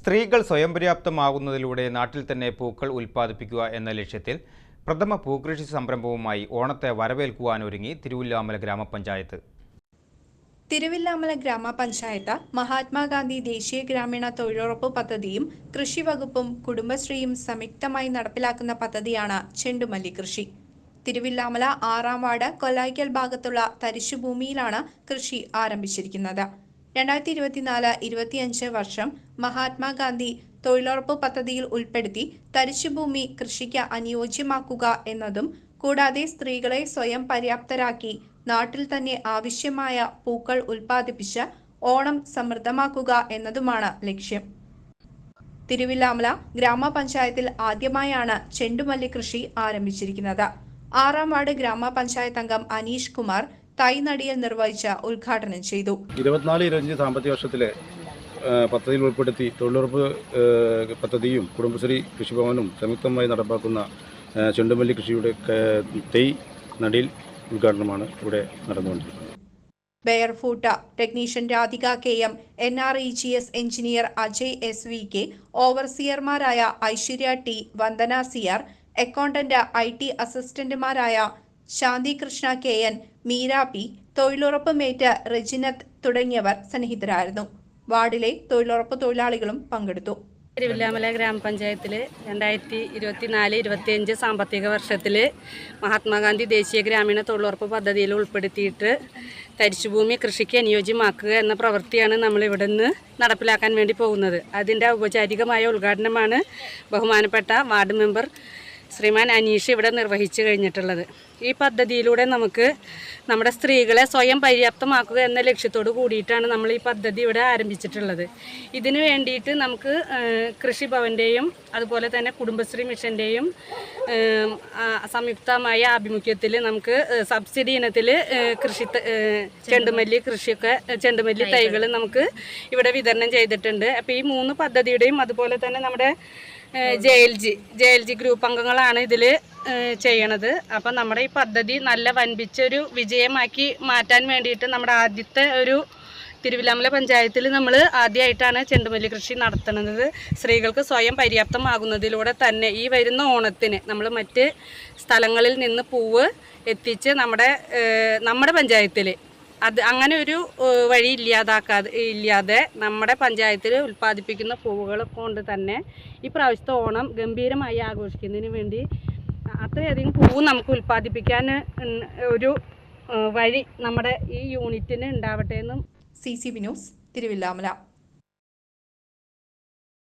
സ്ത്രീകൾ സ്വയം പര്യാപ്തമാകുന്നതിലൂടെ നാട്ടിൽ തന്നെ പൂക്കൾ ഉൽപ്പാദിപ്പിക്കുക എന്ന ലക്ഷ്യത്തിൽ പ്രഥമ പൂകൃഷി സംരംഭവുമായി ഓണത്തെ വരവേൽക്കുവാനൊരുങ്ങി തിരുവില്ലാമല ഗ്രാമപഞ്ചായത്ത്. തിരുവില്ലാമല ഗ്രാമപഞ്ചായത്ത് മഹാത്മാഗാന്ധി ദേശീയ ഗ്രാമീണ തൊഴിലുറപ്പ് പദ്ധതിയും കൃഷി വകുപ്പും കുടുംബശ്രീയും സംയുക്തമായി നടപ്പിലാക്കുന്ന പദ്ധതിയാണ് ചെണ്ടുമല്ലി കൃഷി. തിരുവില്ലാമല ആറാം വാർഡ് കൊല്ലായ്ക്കൽ ഭാഗത്തുള്ള തരിശുഭൂമിയിലാണ് കൃഷി ആരംഭിച്ചിരിക്കുന്നത്. രണ്ടായിരത്തി ഇരുപത്തിനാല് ഇരുപത്തിയഞ്ച് വർഷം മഹാത്മാഗാന്ധി തൊഴിലുറപ്പ് പദ്ധതിയിൽ ഉൾപ്പെടുത്തി തരിശുഭൂമി കൃഷിക്ക് അനുയോജ്യമാക്കുക എന്നതും കൂടാതെ സ്ത്രീകളെ സ്വയം പര്യാപ്തരാക്കി നാട്ടിൽ തന്നെ ആവശ്യമായ പൂക്കൾ ഉൽപ്പാദിപ്പിച്ച് ഓണം സമൃദ്ധമാക്കുക എന്നതുമാണ് ലക്ഷ്യം. തിരുവില്ലാമല ഗ്രാമപഞ്ചായത്തിൽ ആദ്യമായാണ് ചെണ്ടുമല്ലി കൃഷി ആരംഭിച്ചിരിക്കുന്നത്. ആറാം വാർഡ് ഗ്രാമപഞ്ചായത്ത് അംഗം അനീഷ് കുമാർ തൈനടിയൽ നിർവഹിച്ച ഉദ്ഘാടനം ചെയ്തു. ഇരുപത്തിനാല് ഇരുപത്തഞ്ച് സാമ്പത്തിക വർഷത്തിലെ പദ്ധതിയിൽ ഉൾപ്പെടുത്തി തൊഴിലുറപ്പ് പദ്ധതിയും കുടുംബശ്രീ കൃഷിഭവനും സംയുക്തമായി നടപ്പാക്കുന്ന ചെണ്ടുമല്ലി കൃഷിയുടെ തൈ തെയ് നടിൽ ഉദ്ഘാടനമാണ് ഇവിടെ നടന്നുകൊണ്ടിരിക്കുന്നത്. Barefoot technician Radhika K M N R E G S engineer Ajay S V K ഓവർസിയർമാരായ Aishwarya T Vandana സിയാർ accountant I T അസിസ്റ്റന്റുമാരായ Shanti Krishna K N Meera P തൊഴിലുറപ്പ് മേറ്റ് റെജിനത്ത് തുടങ്ങിയവർ സന്നിഹിതരായിരുന്നു. വാർഡിലെ തൊഴിലുറപ്പ് തൊഴിലാളികളും പങ്കെടുത്തു. തിരുവില്ലാമല ഗ്രാമപഞ്ചായത്തിൽ രണ്ടായിരത്തി ഇരുപത്തിനാല് ഇരുപത്തിയഞ്ച് സാമ്പത്തിക വർഷത്തിൽ മഹാത്മാഗാന്ധി ദേശീയ ഗ്രാമീണ തൊഴിലുറപ്പ് പദ്ധതിയിൽ ഉൾപ്പെടുത്തിയിട്ട് തരിശുഭൂമി കൃഷിക്ക് അനുയോജ്യമാക്കുക എന്ന പ്രവൃത്തിയാണ് നമ്മൾ ഇവിടെ നിന്ന് നടപ്പിലാക്കാൻ വേണ്ടി പോകുന്നത്. അതിന്റെ ഔപചാരികമായ ഉദ്ഘാടനമാണ് ബഹുമാനപ്പെട്ട വാർഡ് മെമ്പർ ശ്രീമാൻ അനീഷ് ഇവിടെ നിർവഹിച്ചു കഴിഞ്ഞിട്ടുള്ളത്. ഈ പദ്ധതിയിലൂടെ നമുക്ക് നമ്മുടെ സ്ത്രീകളെ സ്വയം പര്യാപ്തമാക്കുക എന്ന ലക്ഷ്യത്തോട് കൂടിയിട്ടാണ് നമ്മൾ ഈ പദ്ധതി ഇവിടെ ആരംഭിച്ചിട്ടുള്ളത്. ഇതിനു വേണ്ടിയിട്ട് നമുക്ക് കൃഷിഭവന്റെയും അതുപോലെ തന്നെ കുടുംബശ്രീ മിഷന്റെയും സംയുക്തമായ ആഭിമുഖ്യത്തിൽ നമുക്ക് സബ്സിഡി ഇനത്തിൽ കൃഷി ചെണ്ടുമല്ലി കൃഷിയൊക്കെ ചെണ്ടുമല്ലി തൈകൾ നമുക്ക് ഇവിടെ വിതരണം ചെയ്തിട്ടുണ്ട്. അപ്പോൾ ഈ മൂന്ന് പദ്ധതിയുടെയും അതുപോലെ തന്നെ നമ്മുടെ J L G J L G group അംഗങ്ങളാണ് ഇതിൽ ചെയ്യണത്. അപ്പം നമ്മുടെ ഈ പദ്ധതി നല്ല വൻപിച്ചൊരു വിജയമാക്കി മാറ്റാൻ വേണ്ടിയിട്ട് നമ്മുടെ ആദ്യത്തെ ഒരു തിരുവിലാമല പഞ്ചായത്തിൽ നമ്മൾ ആദ്യമായിട്ടാണ് ചെണ്ടുമല്ലി കൃഷി നടത്തുന്നത്. സ്ത്രീകൾക്ക് സ്വയം പര്യാപ്തമാകുന്നതിലൂടെ തന്നെ ഈ വരുന്ന ഓണത്തിന് നമ്മൾ മറ്റ് സ്ഥലങ്ങളിൽ നിന്ന് പൂവ് എത്തിച്ച് നമ്മുടെ നമ്മുടെ പഞ്ചായത്തിൽ അത് അങ്ങനെ ഒരു വഴി ഇല്ലാതാക്കാതെ ഇല്ലാതെ നമ്മുടെ പഞ്ചായത്തിൽ ഉൽപ്പാദിപ്പിക്കുന്ന പൂവുകൾ കൊണ്ട് തന്നെ ഈ പ്രാവശ്യത്തെ ഓണം ഗംഭീരമായി ആഘോഷിക്കുന്നതിന് വേണ്ടി അത്രയധികം പൂവ് നമുക്ക് ഉൽപ്പാദിപ്പിക്കാൻ ഒരു വഴി നമ്മുടെ ഈ യൂണിറ്റിന് ഉണ്ടാവട്ടെ എന്നും C C B news Thiruvilwamala.